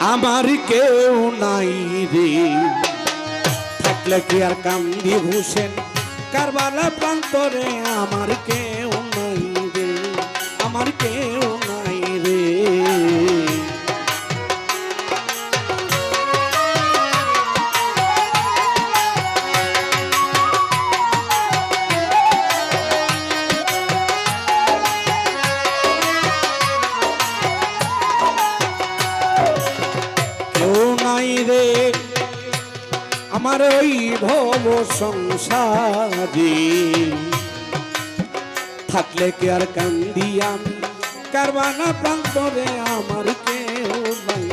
আমার কেউ নাই রে। থাকলে কি আর কান্দি ভূষেন? কারবালা প্রান্তরে আমার কেউ নাই রে। আমার কেউ সংসারে। থাকলে কে আর কান্দি আমি? কারবানা প্রান্তরে আমার কেউ নাই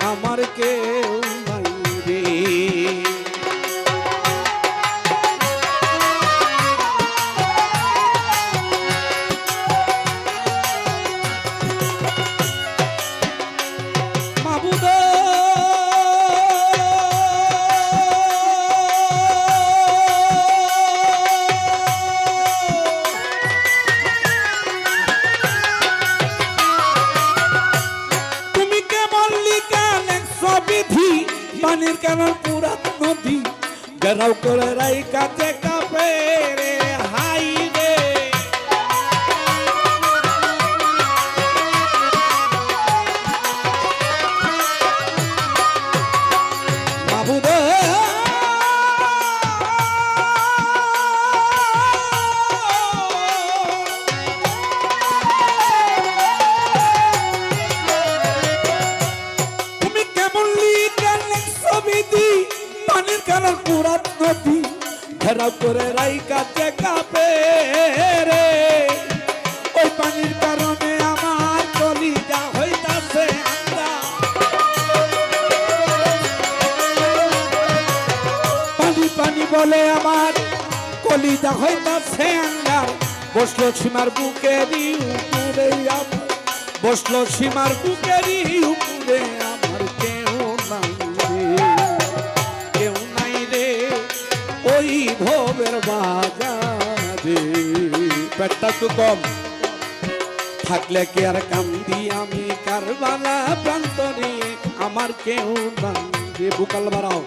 আমার কেউ কেন পুরাত নদী। গেরাও করে রাই কাছে পানির কালার পুরাত নদী। ঘেরাও করে রাই কাছে কাপে রে। ওই পানির কারণে আমার কলিজা হইতাছে পানি পানি বলে আমার কলিজা হইতাছে আন্দার বসল সীমার বুকেরই উপরে আমার বসল সীমার বুকেরই উপরে ভবের বাজারে পেটটা তো থাকলে কি আর কান্দি আমি কারবালা প্রান্তরে আমার কেউ বুকাল বাড়াও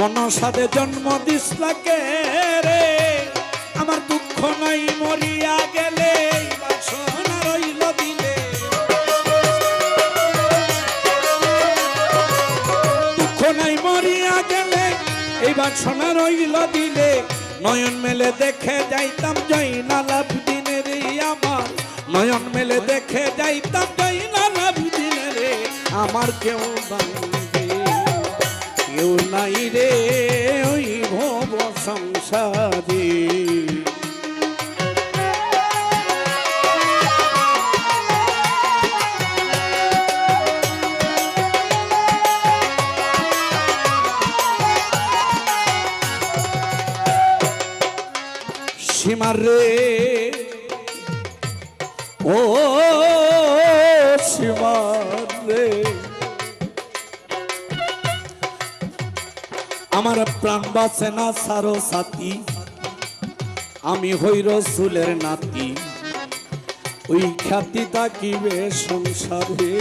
মনসাদে জন্ম দিস লাগে রে। আমার দুঃখ নাই মরিয়া গেলে দিলে। দুঃখ নাই মরিয়া গেলে এই বাসনা রইল দিলে। নয়ন মেলে দেখে যাইতাম জয় নালাভ দিনে রে আমার। নয়ন মেলে দেখে যাইতাম জয় নালাভ দিনে রে। আমার কেউ রে কেউ নাই রে ওই ভব সংসারে। সীমার রে ও সীমার আমার প্রাণ বাসে না সারো সাথী। আমি হই রসুলের নাতি। ওই খ্যাতি তাকিবে সংসারে।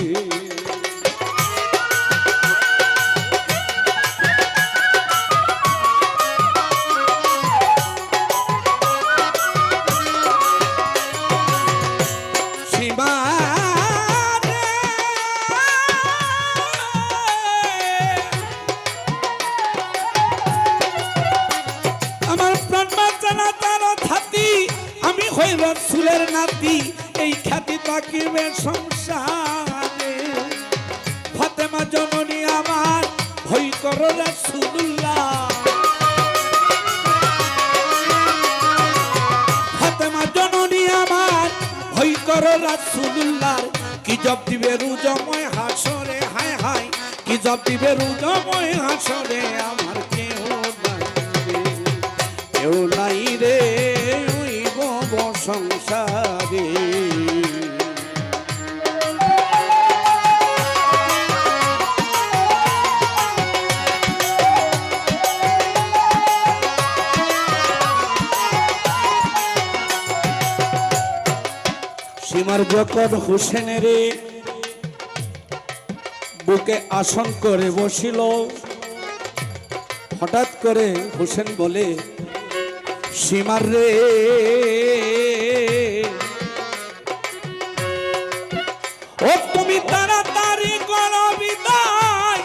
রসুলের নাতি, এই খ্যাতি থাকিবে সংসারে। ফতেমা জননী আমার ভই কর রসুল্লাহ আমার দিবে রুজময় হায় হায়। দিবে রুজময় আমার কেউ নাই রে। সীমার যখন হুসেনের বুকে আসন করে বসিল। হঠাৎ করে হুসেন বলে, সীমার রে। ও তুমি তাড়াতাড়ি করো বিদায়।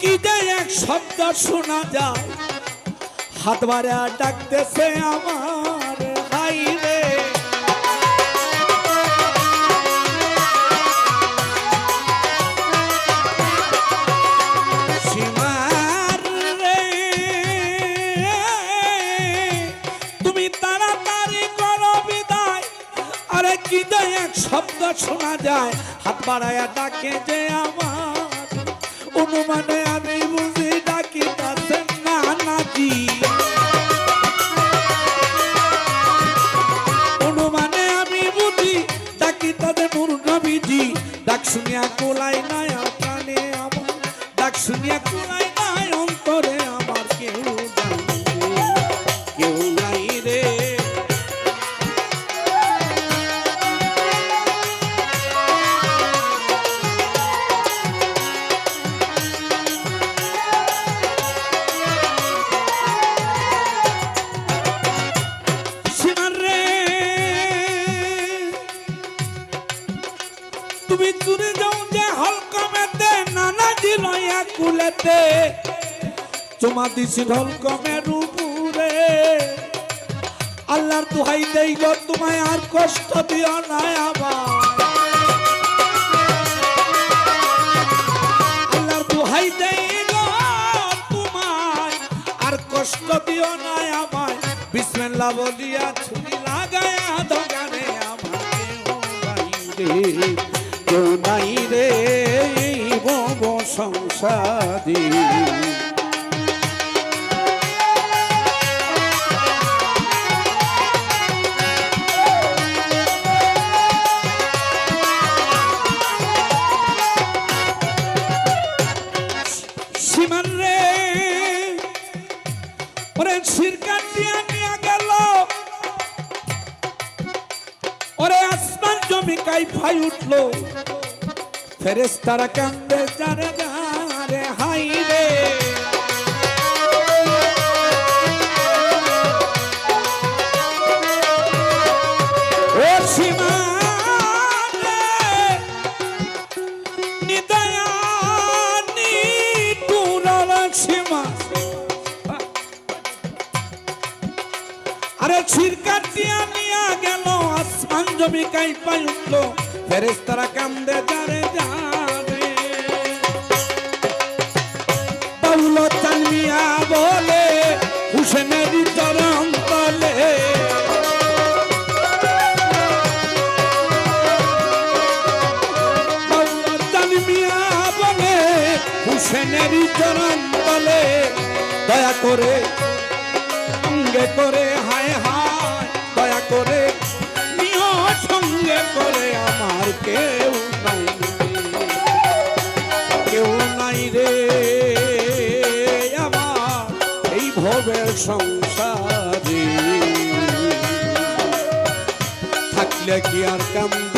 কি যে এক শব্দ শোনা যায়। হাত বাড়া ডাকতেছে আমার। যায় হাত বাড়ায়া ডাকে যে আমার। অনুমানে তুমি দূরে যাও যে হলকমেতে নানা দিলয়া কুলেতে তোমা দিছি হলকমের উপরে। আল্লাহর দুহাই দেই গো তোমায় আর কষ্ট দিও না আবার আল্লাহর দুহাই দেই গো তোমায় আর কষ্ট দিও না আমায়। বিসমিল্লাহ বলিয়া ছুরি লাগায়া দোকানে আমার সংসারী সীমান রে, ওরে শিরকান দিয়া নিয়া গেল। ওরে আসমান জমি কাই ফাই উঠল। ফেরেস তারা কান্দে জারে রে হাই রে। ও সীমা। আরে ছিরকাটিয়া নিয়া গেল, আসমান জমি কাই পাই উঠল। ফেরেস্তারা কান্দে যারে যারে হুসেনের চরণ তলে দয়া করে, সঙ্গে করে, হায় হায়, দয়া করে, নিও সঙ্গে করে, আমার কেউ নাই কেউ নাই রে আমার এই ভবের সংসারে। থাকলে কি আর কান্দি